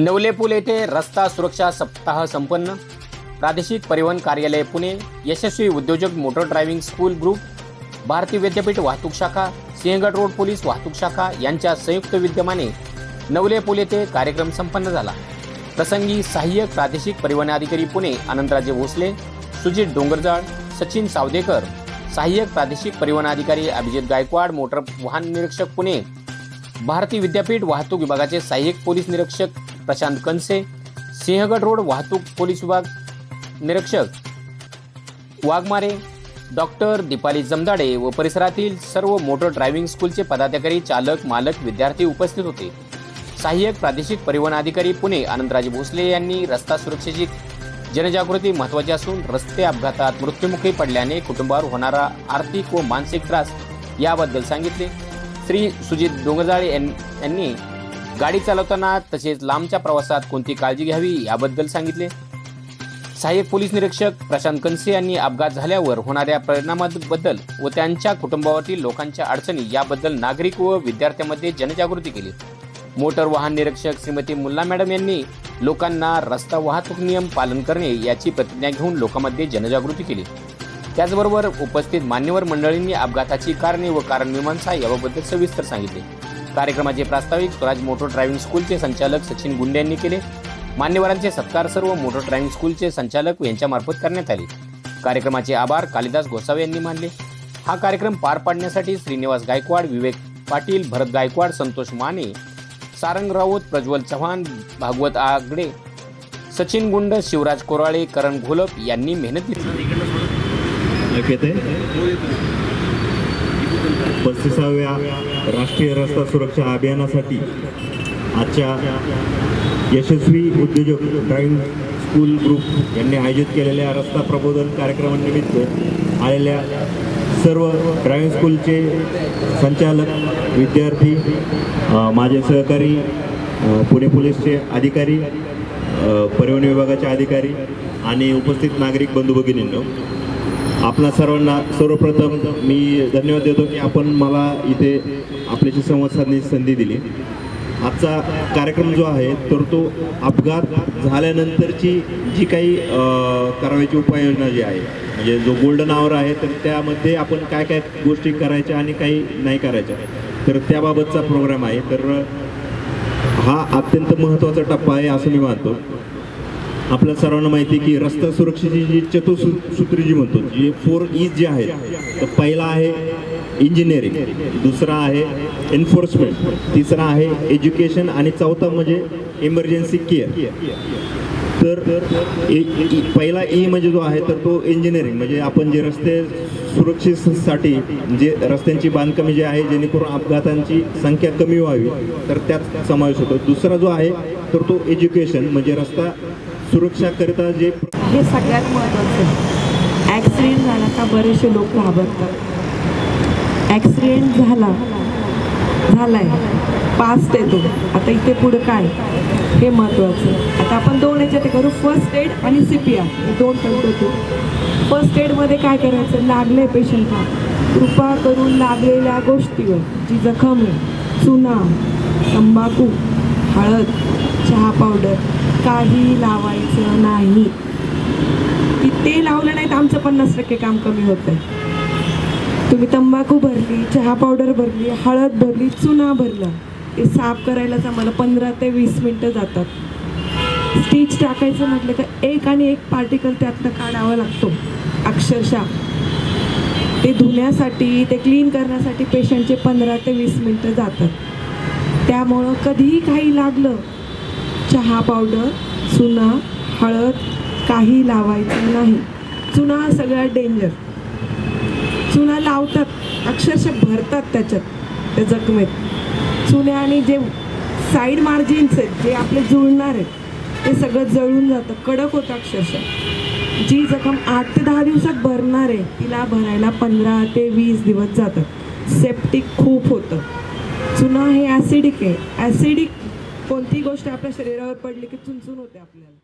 नवले पूल येथे रस्ता सुरक्षा सप्ताह संपन्न. प्रादेशिक परिवहन कार्यालय पुणे यशस्वी उद्योजक मोटर ड्रायव्हिंग स्कूल ग्रुप भारतीय विद्यापीठ वाहतूक शाखा सिंहगड रोड पोलीस वाहतूक शाखा यांच्या संयुक्त विद्यमाने नवले पूल येथे कार्यक्रम संपन्न झाला. प्रसंगी सहाय्यक प्रादेशिक परिवहन अधिकारी पुणे आनंदराजे भोसले सुजित डोंगरजाळ सचिन सावदेकर सहाय्यक प्रादेशिक परिवहन अधिकारी अभिजित गायकवाड मोटर वाहन निरीक्षक पुणे भारतीय विद्यापीठ वाहतूक विभागाचे सहाय्यक पोलीस निरीक्षक प्रशांत कनसे सिंहगड रोड वाहतूक पोलीस विभाग निरीक्षक वाघमारे डॉक्टर दीपाली जमदाडे व परिसरातील सर्व मोटर ड्रायव्हिंग स्कूलचे पदाधिकारी चालक मालक विद्यार्थी उपस्थित होते. सहाय्यक प्रादेशिक परिवहन अधिकारी पुणे आनंदराजे भोसले यांनी रस्ता सुरक्षेची जनजागृती महत्वाची असून रस्ते अपघातात मृत्युमुखी पडल्याने कुटुंबावर होणारा आर्थिक व मानसिक त्रास याबद्दल सांगितले. श्री सुजित डोंगजाळे यां- यांनी गाडी चालवताना तसेच लांबच्या प्रवासात कोणती काळजी घ्यावी याबद्दल सांगितले. सहाय्यक पोलीस निरीक्षक प्रशांत कनसे यांनी अपघात झाल्यावर होणाऱ्या परिणामाबद्दल व त्यांच्या कुटुंबावरील लोकांच्या अडचणी याबद्दल नागरिक व विद्यार्थ्यांमध्ये जनजागृती केली. मोटर वाहन निरीक्षक श्रीमती मुल्ला मॅडम यांनी लोकांना रस्ता वाहतूक नियम पालन करणे याची प्रतिज्ञा घेऊन लोकांमध्ये जनजागृती केली. त्याचबरोबर उपस्थित मान्यवर मंडळींनी अपघाताची कारणे व कारण मीमांसा याबाबद्दल सविस्तर सांगितले. कार्यक्रमाचे प्रास्ताविक स्वराज मोटर ड्रायव्हिंग स्कूलचे संचालक सचिन गुंडे यांनी केले. मान्यवरांचे सत्कार सर्व मोटर ड्रायव्हिंग स्कूलचे संचालक यांच्यामार्फत करण्यात आले. कार्यक्रमाचे आभार कालिदास गोसावे यांनी मानले. हा कार्यक्रम पार पाडण्यासाठी श्रीनिवास गायकवाड विवेक पाटील भरत गायकवाड संतोष माने सारंग राऊत प्रज्वल चव्हाण भागवत आगडे सचिन गुंड शिवराज कोराळे करण घोलप यांनी मेहनत घेतली. पस्तीसाव्या राष्ट्रीय रस्ता सुरक्षा अभियानासाठी आजच्या यशस्वी उद्योजक ड्रायव्हिंग स्कूल ग्रुप यांनी आयोजित केलेल्या रस्ता प्रबोधन कार्यक्रमानिमित्त आलेल्या सर्व ड्रायव्हिंग स्कूलचे संचालक विद्यार्थी माझे सहकारी पुणे पोलीसचे अधिकारी परिवहन विभागाचे अधिकारी आणि उपस्थित नागरिक बंधू भगिनींनो आपणा सर्वांना सर्वप्रथम मी धन्यवाद देतो की आपण मला इथे आपल्याशी संवाद साधण्याची संधी दिली. आजचा कार्यक्रम जो आहे तर तो अपघात झाल्यानंतरची जी काही करावयाची उपाययोजना जी आहे म्हणजे जो गोल्डन आवर आहे तर त्यामध्ये आपण काय काय गोष्टी करायच्या आणि काही नाही करायच्या तर त्याबाबतचा प्रोग्राम आहे. तर हा अत्यंत महत्त्वाचा टप्पा आहे असं मी मानतो. आपल्या सर्वांना माहिती आहे की रस्ता सुरक्षेची जी चतुसूत्री जी म्हणतो जे फोर ई जे आहेत तर पहिला आहे इंजिनिअरिंग दुसरा आहे एन्फोर्समेंट तिसरा आहे एज्युकेशन आणि चौथा म्हणजे इमर्जन्सी केअर तर ए- पहिला ए म्हणजे जो आहे तर तो इंजिनिअरिंग म्हणजे आपण जे रस्ते सुरक्षेसाठी जे रस्त्यांची बांधकामे जी आहे जेणेकरून अपघातांची संख्या कमी व्हावी तर त्यात समावेश होतो. दुसरा जो आहे तर तो एज्युकेशन म्हणजे रस्ता सुरक्षा करता जे हे सगळ्यात महत्त्वाचं ॲक्सिडेंट झाला का बरेचसे लोक घाबरतात. ॲक्सिडेंट झाला झालाय. पास येतो. आता इथे पुढं काय? हे महत्त्वाचं आता आपण दोन याच्यात करू. फर्स्ट एड आणि सी पी आर हे दोन पद्धती. फर्स्ट एडमध्ये काय करायचं? लागले पेशंटला कृपा करून लागलेल्या गोष्टीवर जी जखम आहे चुना तंबाखू हळद चहा पावडर काही लावायचं नाही. की ते लावलं नाही तर आमचं पन्नास टक्के काम कमी होतं आहे तुम्ही तंबाखू भरली चहा पावडर भरली हळद भरली चुना भरला. ते साफ करायलाच आम्हाला पंधरा ते वीस मिनटं जातात. स्टिच टाकायचं म्हटलं तर एक आणि एक पार्टिकल त्यातनं काढावा लागतो अक्षरशः. ते धुण्यासाठी ते क्लीन करण्यासाठी पेशंटचे पंधरा ते वीस मिनटं जातात. त्यामुळं कधीही काही लागलं चहा पावडर चुना हळद काही लावायचं नाही. चुना हा सगळ्यात डेंजर चुना लावतात अक्षरशः भरतात त्याच्यात त्या जखमेत. चुन्याने जे साईड मार्जिन्स आहेत जे आपले जुळणार आहेत ते सगळं जळून जातं. कडक होतं अक्षरशः. जी जखम आठ ते दहा दिवसात भरणार आहे तिला भरायला पंधरा ते वीस दिवस जातात. सेप्टिक खूप होतं. चुना हे ॲसिडिक आहे. ॲसिडिक कोणती गोष्ट आपल्या शरीरावर पडली की चुनचुन होते आपल्याला?